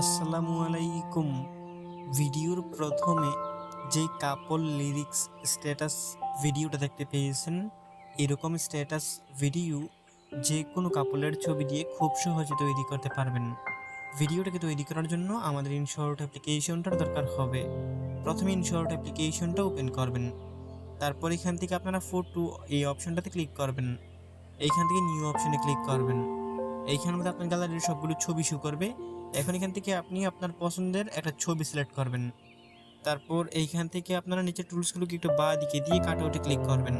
আসসালামু আলাইকুম। ভিডিওর প্রথমে যে কাপল লিরিক্স স্ট্যাটাস ভিডিওটা দেখতে পেয়েছেন, এরকম স্ট্যাটাস ভিডিও যে কোনো কাপলের ছবি দিয়ে খুব সহজে তৈরি করতে পারবেন। ভিডিওটাকে তৈরি করার জন্য আমাদের ইনশর্ট অ্যাপ্লিকেশনটার দরকার হবে। প্রথমে ইনশর্ট অ্যাপ্লিকেশনটা ওপেন করবেন। তারপর এখান থেকে আপনারা ফটো এই অপশনটাতে ক্লিক করবেন। এইখান থেকে নিউ অপশনে ক্লিক করবেন। এইখানের মধ্যে আপনার গ্যালারির সবগুলো ছবি শো করবে। এখন এখান থেকে আপনি আপনার পছন্দের একটা ছবি সিলেক্ট করবেন। তারপর এইখান থেকে আপনারা নিচে টুলসগুলোকে একটু বা দিকে দিয়ে কাটআউটে ক্লিক করবেন।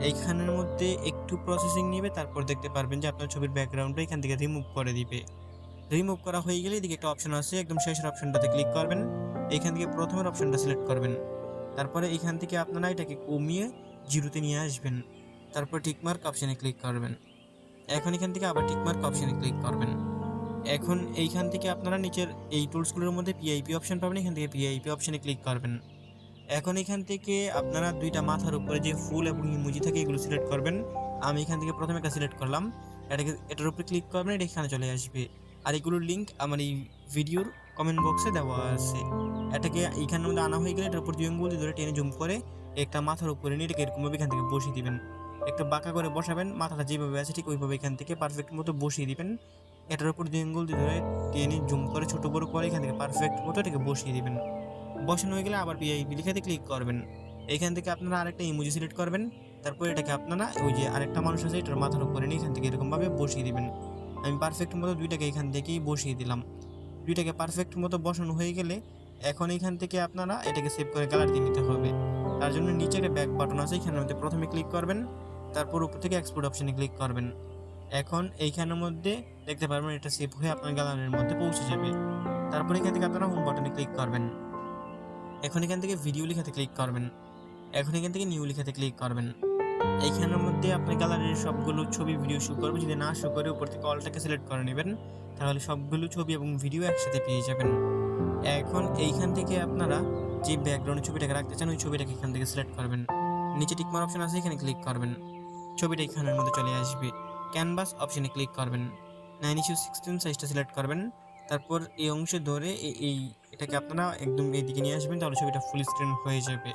এইখানের মধ্যে একটু প্রসেসিং নেবে, তারপর দেখতে পারবেন যে আপনার ছবির ব্যাকগ্রাউন্ডটা এখান থেকে রিমুভ করে দিবে। রিমুভ করা হয়ে গেলে এদিকে একটা অপশন আছে, একদম শেষের অপশনটাতে ক্লিক করবেন। এইখান থেকে প্রথমের অপশনটা সিলেক্ট করবেন। তারপরে এইখান থেকে আপনারা এটাকে কমিয়ে জিরোতে নিয়ে আসবেন। তারপর টিকমার্ক অপশানে ক্লিক করবেন। এখন এখান থেকে আবার টিকমার্ক অপশানে ক্লিক করবেন। এখন এইখান থেকে আপনারা নিচের এই টুলসগুলোর মধ্যে পিআইপি অপশন পাবেন, এখান থেকে পিআইপি অপশনে ক্লিক করবেন। এখন এখান থেকে আপনারা দুইটা মাথার উপরে যে ফুল এবং ইমোজি থাকে, এগুলো সিলেক্ট করবেন। আমি এখান থেকে প্রথমে একটা সিলেক্ট করলাম। এটাকে, এটার উপরে ক্লিক করবেন, এটা এখানে চলে আসবে। আর এগুলোর লিঙ্ক আমার এই ভিডিওর কমেন্ট বক্সে দেওয়া আছে। এটাকে এইখানের মধ্যে আনা হয়ে গেলে এটার উপর দুই আঙ্গুল দিয়ে ধরে টেনে জুম করে একটা মাথার উপরে নিয়ে এটাকে এরকমভাবে এখান থেকে বসিয়ে দিবেন। একটা বাঁকা করে বসাবেন, মাথাটা যেভাবে আছে ঠিক ওইভাবে এখান থেকে পারফেক্ট মতো বসিয়ে দিবেন। এটার উপর দুই আঙ্গুল দিয়ে ধরে টেনে জুম করে ছোট বড় করে এখান থেকে পারফেক্ট মতো এটাকে বসিয়ে দেবেন। বসানো হয়ে গেলে আবার পিআইপি লিখাতে ক্লিক করবেন। এখান থেকে আপনারা আরেকটা ইমোজি সিলেক্ট করবেন। তারপর এটাকে আপনারা ওই যে আরেকটা মানুষ আছে, এটার মাথার উপরে নিয়ে এখান থেকে এরকমভাবে বসিয়ে দেবেন। আমি পারফেক্ট মতো দুইটাকে এখান থেকেই বসিয়ে দিলাম। দুইটাকে পারফেক্ট মতো বসানো হয়ে গেলে এখন এখান থেকে আপনারা এটাকে সেভ করে কালার দিয়ে নিতে হবে। তার জন্য নিচে একটা ব্যাক বাটন আছে এখানের মধ্যে প্রথমে ক্লিক করবেন। তারপর উপর থেকে এক্সপোর্ট অপশানে ক্লিক করবেন। এখন এইখানের মধ্যে দেখতে পারবেন, এটা সেভ হয়ে আপনার গ্যালারির মধ্যে পৌঁছে যাবে। তারপর এখান থেকে আপনারা হোম বাটনে ক্লিক করবেন। এখন এখান থেকে ভিডিও লেখাতে ক্লিক করবেন। এখন এখান থেকে নিউ লেখাতে ক্লিক করবেন। এইখানের মধ্যে আপনার গ্যালারির সবগুলো ছবি ভিডিও শুট করবে। যদি না শো করে, উপর থেকে অলটাকে সিলেক্ট করে নেবেন, তাহলে সবগুলো ছবি এবং ভিডিও একসাথে পেয়ে যাবেন। এখন এইখান থেকে আপনারা যে ব্যাকগ্রাউন্ড ছবিটাকে রাখতে চান, ওই ছবিটাকে এখান থেকে সিলেক্ট করবেন। নিচে টিকমার অপশন আছে, এখানে ক্লিক করবেন। ছবিটা এখানের মধ্যে চলে আসবে। ক্যানভাস অপশনে ক্লিক করবেন। নাইন ইস্যু সিক্সটিন সাইজটা সিলেক্ট করবেন। তারপর এই অংশে ধরে এই এটাকে আপনারা একদম এইদিকে নিয়ে আসবেন, তাহলে ছবিটা ফুল স্ক্রিন হয়ে যাবে।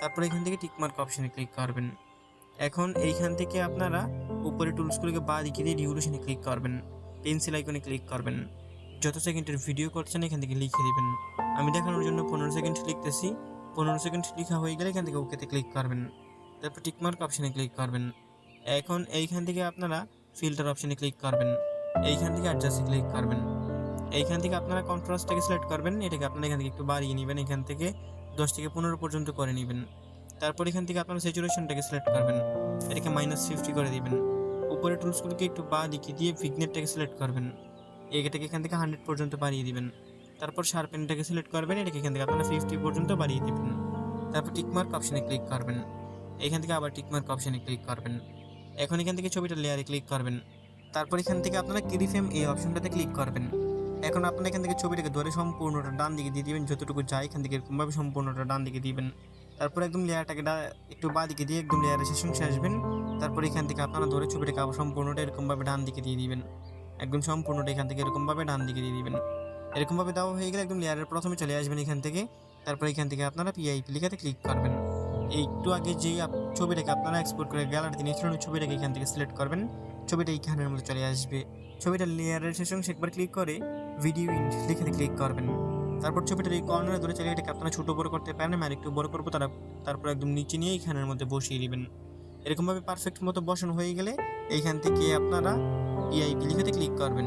তারপর এখান থেকে টিকমার্ক অপশনে ক্লিক করবেন। এখন এইখান থেকে আপনারা উপরে টুলসগুলোকে বা দিকে দিয়ে ডিউরেশনে ক্লিক করবেন। পেন্সিল আইকনে ক্লিক করবেন। যত সেকেন্ডের ভিডিও করছেন, এখান থেকে লিখে দেবেন। আমি দেখানোর জন্য পনেরো সেকেন্ড লিখতেছি। পনেরো সেকেন্ড লেখা হয়ে গেলে এখান থেকে ওকেতে ক্লিক করবেন। তারপর টিকমার্ক অপশানে ক্লিক করবেন। এখন এইখান থেকে আপনারা ফিল্টার অপশনে ক্লিক করবেন। এইখান থেকে অ্যাডজাস্টে ক্লিক করবেন। এইখান থেকে আপনারা কন্ট্রাস্টটাকে সিলেক্ট করবেন। এটাকে আপনারা এখান থেকে একটু বাড়িয়ে নেবেন। এখান থেকে দশ থেকে পনেরো পর্যন্ত করে নেবেন। তারপর এখান থেকে আপনারা স্যাচুরেশনটাকে সিলেক্ট করবেন। এটাকে মাইনাস ফিফটি করে দিবেন। উপরে টুলসগুলোকে একটু বা দিকে দিয়ে ভিগনেটটাকে সিলেক্ট করবেন। এটাকে এখান থেকে হান্ড্রেড পর্যন্ত বাড়িয়ে দিবেন। তারপর শার্পেনটাকে সিলেক্ট করবেন। এটাকে এখান থেকে আপনারা ফিফটি পর্যন্ত বাড়িয়ে দেবেন। তারপর টিকমার্ক অপশানে ক্লিক করবেন। এখান থেকে আবার টিকমার্ক অপশানে ক্লিক করবেন। এখন এখান থেকে ছবিটা লেয়ারে ক্লিক করবেন। তারপর এখান থেকে আপনারা কিরিফেম এই অপশনটাতে ক্লিক করবেন। এখন আপনারা এখান থেকে ছবিটাকে ধরে সম্পূর্ণটা ডান দিকে দিয়ে দিবেন, যতটুকু যায় এখান থেকে এরকমভাবে সম্পূর্ণটা ডান দিকে দিবেন। তারপর একদম লেয়ারটাকে একটু বাঁ দিকে দিয়ে একদম লেয়ারের শেষ অংশে আসবেন। তারপর এখান থেকে আপনারা ধরে ছবিটাকে আবার সম্পূর্ণটা এরকমভাবে ডান দিকে দিয়ে দিবেন। একদম সম্পূর্ণটা এখান থেকে এরকমভাবে ডান দিকে দিয়ে দিবেন। এরকমভাবে দেওয়া হয়ে গেলে একদম লেয়ারের প্রথমে চলে আসবেন এখান থেকে। তারপর এখান থেকে আপনারা পিআইপি লিখাতে ক্লিক করবেন। একটু আগে যেই ছবিটাকে আপনারা এক্সপোর্ট করে গ্যালারিতে নিয়েছিলেন ছবিটাকে এখান থেকে সিলেক্ট করবেন। ছবিটা এইখানের মধ্যে চলে আসবে। ছবিটা লেয়ারের শেষ অংশে একবার ক্লিক করে ভিডিও ইন লেখাতে ক্লিক করবেন। তারপর ছবিটার এই কর্নারে ধরে চলে এটাকে আপনারা ছোটো বড় করতে পারেন আর একটু বড় করব, তারা, তারপর একদম নিচে নিয়ে এইখানের মধ্যে বসিয়ে দিবেন। এরকমভাবে পারফেক্ট মতো বসানো হয়ে গেলে এইখান থেকে আপনারা পিআইপি লিখাতে ক্লিক করবেন।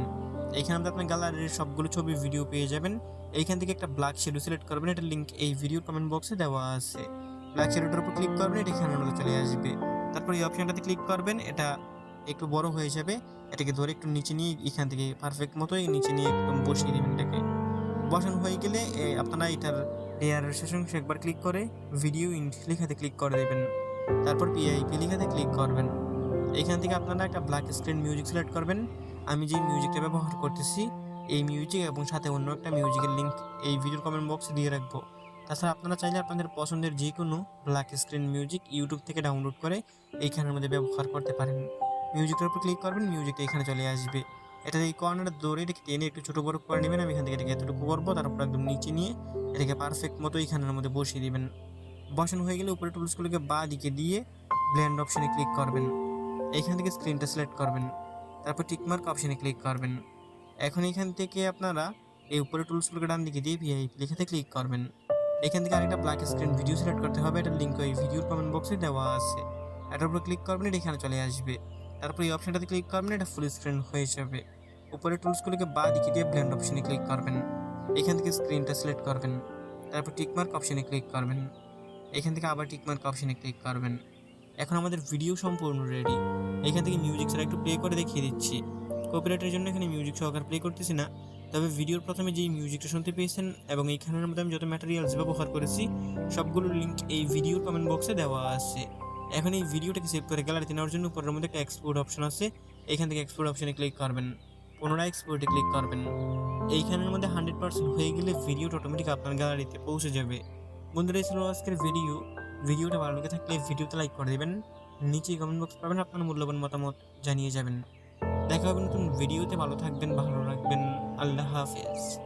এইখানে আপনার গ্যালারির সবগুলো ছবি ভিডিও পেয়ে যাবেন। এইখান থেকে একটা ব্ল্যাক শেডো সিলেক্ট করবেন এটা লিঙ্ক এই ভিডিও কমেন্ট বক্সে দেওয়া আছে। ব্ল্যাক উপর ক্লিক করবেন, এটা এখানের মধ্যে চলে আসবে। তারপর এই অপশনটাতে ক্লিক করবেন, এটা একটু বড় হয়ে যাবে। এটাকে ধরে একটু নিচে নিয়ে, এখান থেকে পারফেক্ট মতো এই নিচে নিয়ে একদম বসিয়ে দেবেন এটাকে। বসানো হয়ে গেলে আপনারা এটার লেয়ারের শেষ অংশে একবার ক্লিক করে ভিডিও ইন লেখাতে ক্লিক করে দেবেন। তারপর পিআইপি লেখাতে ক্লিক করবেন। এখান থেকে আপনারা একটা ব্ল্যাক স্ক্রিন মিউজিক সিলেক্ট করবেন। আমি যে মিউজিকটা ব্যবহার করতেছি, এই মিউজিক এবং সাথে অন্য একটা মিউজিকের লিঙ্ক এই ভিডিওর কমেন্ট বক্সে দিয়ে রাখব। তাছাড়া আপনারা চাইলে আপনাদের পছন্দের যে কোনো ব্ল্যাক স্ক্রিন মিউজিক ইউটিউব থেকে ডাউনলোড করে এইখানের মধ্যে ব্যবহার করতে পারেন। মিউজিকের উপর ক্লিক করবেন মিউজিকটা এখানে চলে আসবে। এটা এই কর্নারে দৌড়ে এটাকে টেনে একটু ছোটো বড় করে নেবেন, আমি এখান থেকে এটাকে এতটুকু করব, তারপর একদম নিচে নিয়ে এটাকে পারফেক্ট মতো এইখানের মধ্যে বসিয়ে দেবেন। বসানো হয়ে গেলে উপরে টুলসগুলোকে বা দিকে দিয়ে ব্ল্যান্ড অপশানে ক্লিক করবেন। এইখান থেকে স্ক্রিনটা সিলেক্ট করবেন। তারপর টিকমার্ক অপশানে ক্লিক করবেন। এখন এখান থেকে আপনারা এই উপরে টুলসগুলোকে ডান দিকে দিয়ে ভিআইপি লেখাতে ক্লিক করবেন। এখান থেকে আরেকটা ব্ল্যাক স্ক্রিন ভিডিও সিলেক্ট করতে হবে। এটার লিঙ্ক ওই ভিডিওর কমেন্ট বক্সে দেওয়া আছে। এটার উপরে ক্লিক করবেন, এটা এখানে চলে আসবে। তারপর এই অপশনটাতে ক্লিক করবেন, এটা ফুল স্ক্রিন হয়ে যাবে। উপরে টুলসগুলোকে বা দিকে দিয়ে ব্লেন্ড অপশনে ক্লিক করবেন। এখান থেকে স্ক্রিনটা সিলেক্ট করবেন। তারপর টিকমার্ক অপশনে ক্লিক করবেন। এখান থেকে আবার টিকমার্ক অপশনে ক্লিক করবেন। এখন আমাদের ভিডিও সম্পূর্ণ রেডি এখান থেকে মিউজিক ছাড়া একটু প্লে করে দেখিয়ে দিচ্ছি। কপিরাইটের জন্য এখানে মিউজিক সহকার প্লে করতেছি না। তবে ভিডিওর প্রথমে যেই মিউজিকটা শুনতে পেয়েছেন এবং এইখানের মধ্যে আমি যত ম্যাটেরিয়ালস ব্যবহার করেছি সবগুলোর লিঙ্ক এই ভিডিওর কমেন্ট বক্সে দেওয়া আছে। এখন এই ভিডিওটাকে সেভ করে গ্যালারিতে নেওয়ার জন্য উপরের মধ্যে একটা এক্সপোর্ট অপশন আছে। এখান থেকে এক্সপোর্ট অপশনে ক্লিক করবেন। পুনরায় এক্সপোর্টে ক্লিক করবেন। এইখানের মধ্যে হান্ড্রেড পার্সেন্ট হয়ে গেলে ভিডিওটা অটোমেটিক আপনার গ্যালারিতে পৌঁছে যাবে। বন্ধুরা, এই ছিল আজকের ভিডিও ভিডিওটা ভালো লেগে থাকলে ভিডিওতে লাইক করে দেবেন। নিচে কমেন্ট বক্স পাবেন আপনার মূল্যবান মতামত জানিয়ে যাবেন। দেখা হবে নতুন ভিডিওতে ভালো থাকবেন, ভালো রাখবেন। الله حافظ